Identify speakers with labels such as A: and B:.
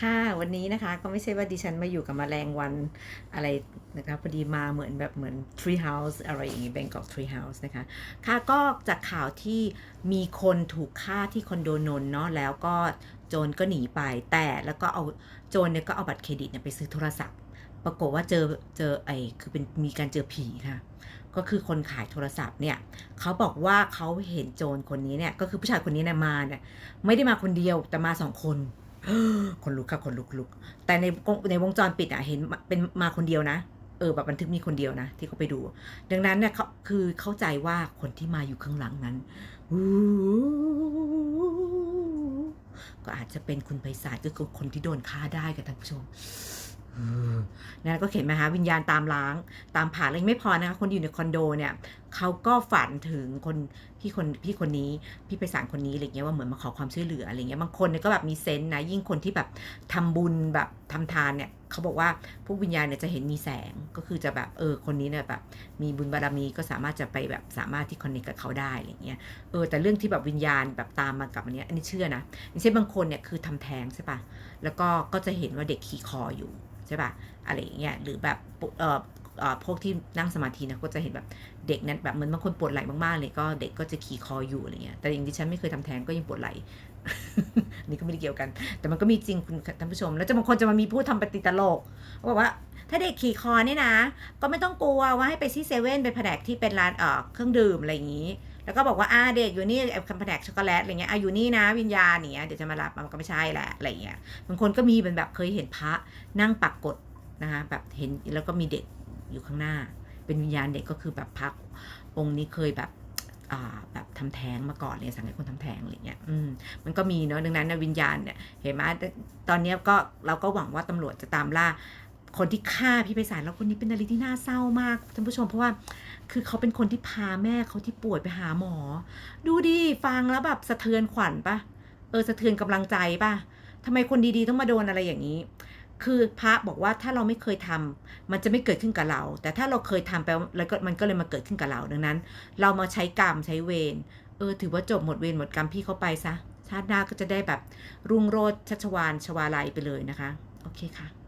A: ค่ะ วันนี้นะคะก็ไม่ใช่ว่าดิฉันมาอยู่กับแมลงวันอะไรนะคะพอดีมาเหมือนแบบเหมือน Tree House อะไรอย่างงี้ Bangkok Tree House นะคะ ค่ะก็จากข่าวที่มีคนถูกฆ่าที่คอนโดนนเนาะแล้วก็โจรก็หนีไปแต่แล้วก็เอาโจรเนี่ยก็เอาบัตรเครดิตเนี่ยไปซื้อโทรศัพท์ ปรากฏว่าเจอเจอไอ้คือเป็นมีการเจอผีค่ะก็คือคนขายโทรศัพท์เนี่ยเขาบอกว่าเขาเห็นโจรคนนี้เนี่ยก็คือผู้ชายคนนี้เนี่ยมาเนี่ยไม่ได้มาคนเดียวแต่มาสองคน คนลุกค่ะคนลุกลุกแต่ในในวงจรปิดอะเห็นเป็นมาคนเดียวนะ เออแบบบันทึกมีคนเดียวนะ ที่เขาไปดู ดังนั้นเนี่ยเขาคือเข้าใจว่าคนที่มาอยู่ข้างหลังนั้นก็อาจจะเป็นคุณไพศาลก็คือคนที่โดนฆ่าได้กับท่านผู้ชม นั่นก็เห็นไหมคะวิญญาณตามล้าง ตามผ่านแล้วยังไม่พอนะคะคนอยู่ในคอนโดเนี่ยเขาก็ฝันถึงคนพี่คนพี่คนนี้พี่ไพศาลคนนี้อะไรเงี้ยว่าเหมือนมาขอความช่วยเหลืออะไรเงี้ยบางคนเนี่ยก็แบบมีเซนส์นะยิ่งคนที่แบบทำบุญแบบทำทานเนี่ยเขาบอกว่าพวกวิญญาณเนี่ยจะเห็นมีแสงก็คือจะแบบเออคนนี้เนี่ยแบบมีบุญบารมีก็สามารถจะไปแบบสามารถที่คอนเนคกับเขาได้อะไรเงี้ยเออแต่เรื่องที่แบบวิญญาณแบบตามมากับอันนี้อันนี้เชื่อนะอย่างเช่นบางคนเนี่ยคือทำแท้งใช่ปะแล้วก็ก็จะเห็นว่าเด็กขี่คออยู่ ช่ปะอะไรอย่างเงี้ยหรือแบบเอ่อพวกที่นั่งสมาธินะก็จะเห็นแบบเด็กนั้นแบบเหมือนบางคนปวดไหล่มากๆเลยก็เด็กก็จะขี่คออยู่อะไรเงี้ยแต่อย่างดิฉันไม่เคยทำแท้งก็ยังปวดไหล่นี่ก็ไม่ได้เกี่ยวกัน แต่มันก็มีจริงคุณท่านผู้ชม แล้วจะบางคนจะมามีพูดทำปฏิตลกเขาบอกว่า ถ้าเด็กขี่คอเนี่ยนะ ก็ไม่ต้องกลัวว่าให้ไปที่เซเว่นไปแผนกที่เป็นร้านเอ่อเครื่องดื่มอะไรอย่างนี้ แล้วก็บอกว่าอ่าเด็กอยู่นี่ไอ้แผนกช็อกโกแลตอะไรเงี้ยอะอยู่นี่นะวิญญาณเนี่ยเดี๋ยวจะมารับมันก็ไม่ใช่แหละอะไรเงี้ยบางคนก็มีเป็นแบบเคยเห็นพระนั่งปักกดนะคะแบบเห็นแล้วก็มีเด็กอยู่ข้างหน้า เป็นวิญญาณเด็กก็คือแบบพักองค์นี้เคยแบบอ่าแบบทำแท้งมาก่อนเลยสั่งให้คนทำแท้งอะไรเงี้ยอืมมันก็มีเนาะดังนั้นนะวิญญาณเนี่ยเห็นไหมตอนนี้ก็เราก็หวังว่าตำรวจจะตามล่า คนที่ฆ่าพี่ไพศาลแล้วคนนี้เป็นอะไรที่น่าเศร้ามากท่านผู้ชมเพราะว่าคือเขาเป็นคนที่พาแม่เขาที่ป่วยไปหาหมอ ดูดิฟังแล้วแบบสะเทือนขวัญปะเออสะเทือนกำลังใจปะทำไมคนดีๆต้องมาโดนอะไรอย่างนี้ คือพระบอกว่าถ้าเราไม่เคยทำมันจะไม่เกิดขึ้นกับเรา แต่ถ้าเราเคยทำไปแล้วก็มันก็เลยมาเกิดขึ้นกับเราดังนั้น เรามาใช้กรรมใช้เวรเออถือว่าจบหมดเวรหมดกรรมพี่เขาไปซะชาติหน้าก็จะได้แบบรุ่งโรจน์ชัชวานชวาลัยไปเลยนะคะ โอเคค่ะ